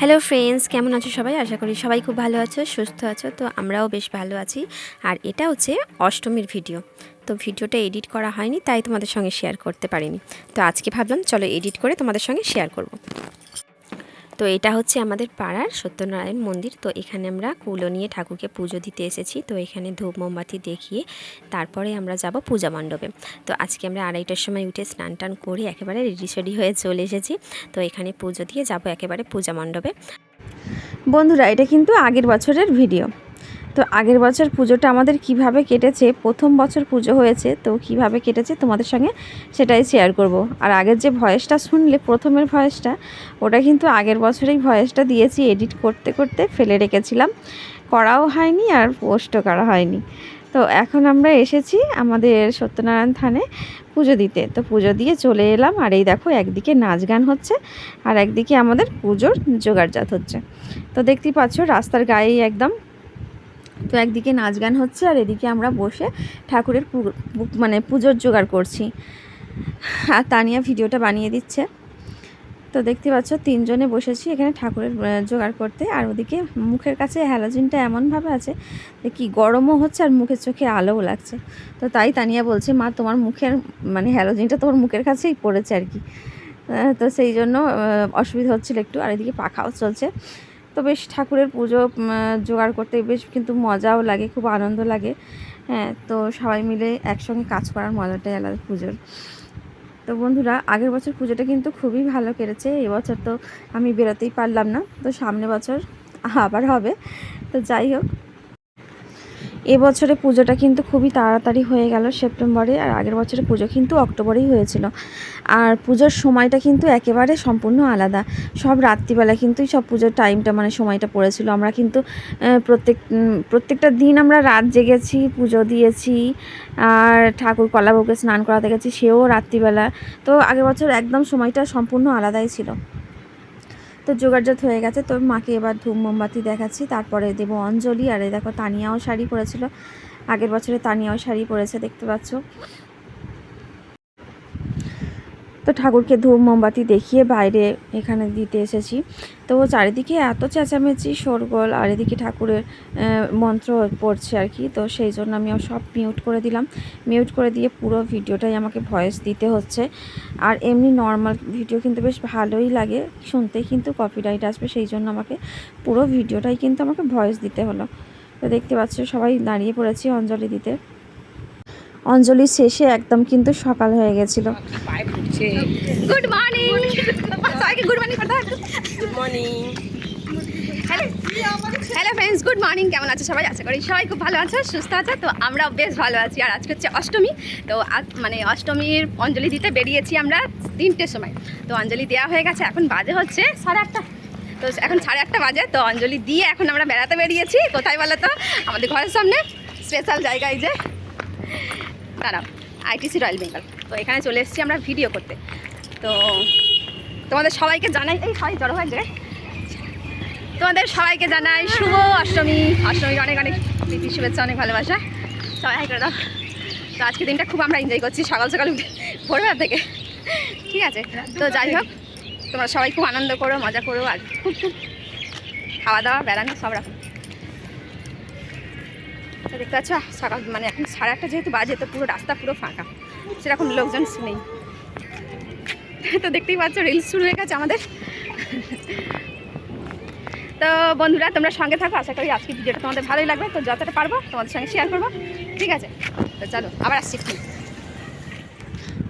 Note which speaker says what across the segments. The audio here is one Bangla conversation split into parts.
Speaker 1: হ্যালো ফ্রেন্ডস কেমন আছো সবাই? আশা করি সবাই খুব ভালো আছো, সুস্থ আছো। তো আমরাও বেশ ভালো আছি। আর এটা হচ্ছে অষ্টমীর ভিডিও। তো ভিডিওটা এডিট করা হয়নি, তাই তোমাদের সঙ্গে শেয়ার করতে পারিনি। তো আজকে ভাবলাম, চলো এডিট করে তোমাদের সঙ্গে শেয়ার করব। তো এটা হচ্ছে আমাদের পাড়ার সত্যনারায়ণ মন্দির। তো এখানে আমরা কুলো নিয়ে ঠাকুরকে পুজো দিতে এসেছি। তো এখানে ধূপ, মোমবাতি দেখিয়ে তারপরে আমরা যাব পূজা মণ্ডপে। তো আজকে আমরা আড়াইটার সময় উঠে স্নান টান করে একেবারে রেডি সেডি হয়ে চলে এসেছি। তো এখানে পুজো দিয়ে যাব একেবারে পূজা মণ্ডপে।
Speaker 2: বন্ধুরা, এটা কিন্তু আগের বছরের ভিডিও তো আগের বছর পুজোটা আমাদের কীভাবে কেটেছে, প্রথম বছর পুজো হয়েছে, তো কীভাবে কেটেছে তোমাদের সঙ্গে সেটাই শেয়ার করব। আর আগের যে ভয়েসটা শুনলে, প্রথমের ভয়েসটা, ওটা কিন্তু আগের বছরেই ভয়েসটা দিয়েছি এডিট করতে করতে ফেলে রেখেছিলাম। করাও হয়নি আর পোস্টও করা হয়নি। তো এখন আমরা এসেছি আমাদের সত্যনারায়ণ থানে পুজো দিতে। তো পুজো দিয়ে চলে এলাম আর এই দেখো একদিকে নাচ গান হচ্ছে আর একদিকে আমাদের পুজোর জোগাড়জাত হচ্ছে। তো দেখতেই পাচ্ছ রাস্তার গায়েই একদম তো একদিকে নাচ গান হচ্ছে আর এদিকে আমরা বসে ঠাকুরের মানে পুজোর জোগাড় করছি। আর তানিয়া ভিডিওটা বানিয়ে দিচ্ছে। তো দেখতে পাচ্ছ তিনজনে বসেছি এখানে ঠাকুরের জোগাড় করতে। আর ওদিকে মুখের কাছে হ্যালোজিনটা এমনভাবে আছে যে কি গরমও হচ্ছে আর মুখের চোখে আলোও লাগছে। তো তাই তানিয়া বলছে, মা, তোমার মুখের মানে হ্যালোজিনটা তোমার মুখের কাছেই পড়েছে আর কি। তো সেই জন্য অসুবিধা হচ্ছিল একটু। আর এদিকে পাখাও চলছে। তো বেশ ঠাকুরের পুজো জোগাড় করতে বেশ কিন্তু মজাও লাগে, খুব আনন্দ লাগে। হ্যাঁ তো সবাই মিলে একসঙ্গে কাজ করার মজাটাই আলাদা পুজোর। তো বন্ধুরা, আগের বছর পুজোটা কিন্তু খুবই ভালো কেটেছে এবছর তো আমি বেরোতেই পারলাম না, তো সামনে বছর আবার হবে। তো যাই হোক এবছরে পুজোটা কিন্তু খুবই তাড়াতাড়ি হয়ে গেল সেপ্টেম্বরে, আর আগের বছরে পুজো কিন্তু অক্টোবরেই হয়েছিল। আর পুজোর সময়টা কিন্তু একেবারে সম্পূর্ণ আলাদা। সব রাত্রিবেলা কিন্তু সব পুজোর টাইমটা মানে সময়টা পড়েছিল। আমরা কিন্তু প্রত্যেক প্রত্যেকটা দিন আমরা রাত জেগেছি, পুজো দিয়েছি, আর ঠাকুর কলাভোগে স্নান করাতে গেছি, সেও রাত্রিবেলা। তো আগের বছর একদম সময়টা সম্পূর্ণ আলাদাই ছিল। তো জোগাড়জাত হয়ে গেছে। তো মাকে এবার ধূপ মোমবাতি দেখাচ্ছি। তারপরে দেব অঞ্জলি। আর এই দেখো, তানিয়াও শাড়ি পরেছিল। আগের বছরে তানিয়াও শাড়ি পরেছে, দেখতে পাচ্ছ। তো ঠাকুরকে ধূপ, মোমবাতি দেখিয়ে বাইরে এখানে দিতে এসেছি। তো চারিদিকে এত চেঁচামেচি, শোরগোল, আর এদিকে ঠাকুরের মন্ত্র পড়ছে আর কি। তো সেই জন্য আমি সব মিউট করে দিলাম। মিউট করে দিয়ে পুরো ভিডিওটাই আমাকে ভয়েস দিতে হচ্ছে। আর এমনি নর্মাল ভিডিও কিন্তু বেশ ভালোই লাগে শুনতে, কিন্তু কপিরাইট আসবে, সেই জন্য আমাকে পুরো ভিডিওটাই কিন্তু আমাকে ভয়েস দিতে হলো। তো দেখতে পাচ্ছ, সবাই দাঁড়িয়ে পড়েছি অঞ্জলি দিতে। অঞ্জলি শেষে একদম কিন্তু সকাল হয়ে গেছিল।
Speaker 1: Good morning good morning morning hello hello friends good morning কেমন আছো সবাই? আশা করি সবাই খুব ভালো আছে সুস্থ আছে। তো আমরাও বেশ ভালো আছি। আর আজকে হচ্ছে অষ্টমী। তো আজ মানে অষ্টমীর অঞ্জলি দিতে বেরিয়েছি আমরা তিনটের সময়। তো অঞ্জলি দেওয়া হয়ে গেছে। এখন বাজে হচ্ছে সাড়ে আটটা। তো এখন সাড়ে আটটা বাজে। তো অঞ্জলি দিয়ে এখন আমরা বেড়াতে বেরিয়েছি। কোথায় বলো তো? আমাদের ঘরের সামনে। স্পেশাল জায়গায় যে দাঁড়াও আইটিসি রয়্যাল বেঙ্গল তো এখানে চলে এসেছি আমরা ভিডিও করতে। তো তোমাদের সবাইকে জানাই, এই সবাই জড়ো হয় জায়গায় তোমাদের সবাইকে জানাই শুভ অষ্টমী। অষ্টমীর অনেক অনেক প্রীতি, শুভেচ্ছা, অনেক ভালোবাসা। সবাই হাই করে দাও। তো আজকে দিনটা খুব আমরা এনজয় করছি সকাল সকাল উঠে ভোরবেলা থেকে। ঠিক আছে? তো যাই হোক, তোমরা সবাই খুব আনন্দ করো, মজা করো আর খুব খুব খাওয়া দাওয়া, বেড়ানো, সব রকম তো দেখতে পাচ্ছ? সকাল মানে এখন সাড়ে আটটা যেহেতু বাজে, তো পুরো রাস্তা পুরো ফাঁকা। সেরকম লোকজন নেই তো দেখতেই পাচ্ছ রিলস শুরু হয়ে গেছে আমাদের। তো বন্ধুরা, তোমরা সঙ্গে থাকো, আশা করি আজকে ভিডিওটা তোমাদের ভালোই লাগবে। তো যতটা পারব তোমাদের সঙ্গে শেয়ার করব। ঠিক আছে? তো চলো, আবার আসছি। একটু।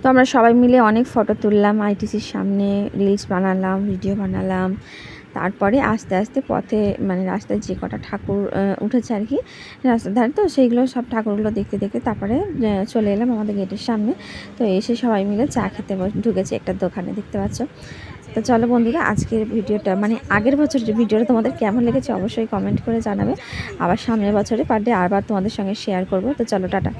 Speaker 2: তো আমরা সবাই মিলে অনেক ফটো তুললাম আইটিসির সামনে রিলস বানালাম ভিডিও বানালাম। তারপরে আস্তে আস্তে পথে মানে রাস্তায় যে কটা ঠাকুর উঠেছে আর কি, রাস্তার ধারে, তো সেইগুলো সব ঠাকুরগুলো দেখতে দেখতে তারপরে চলে এলাম আমাদের গেটের সামনে। তো এসে সবাই মিলে চা খেতে ঢুকেছে একটা দোকানে, দেখতে পাচ্ছ? তো চলো বন্ধুরা, আজকের ভিডিওটা মানে আগের বছর যে ভিডিওটা তোমাদের কেমন লেগেছে অবশ্যই কমেন্ট করে জানাবে। আবার সামনের বছরে পার ডে আবার তোমাদের সঙ্গে শেয়ার করব। তো চলো, টাটা।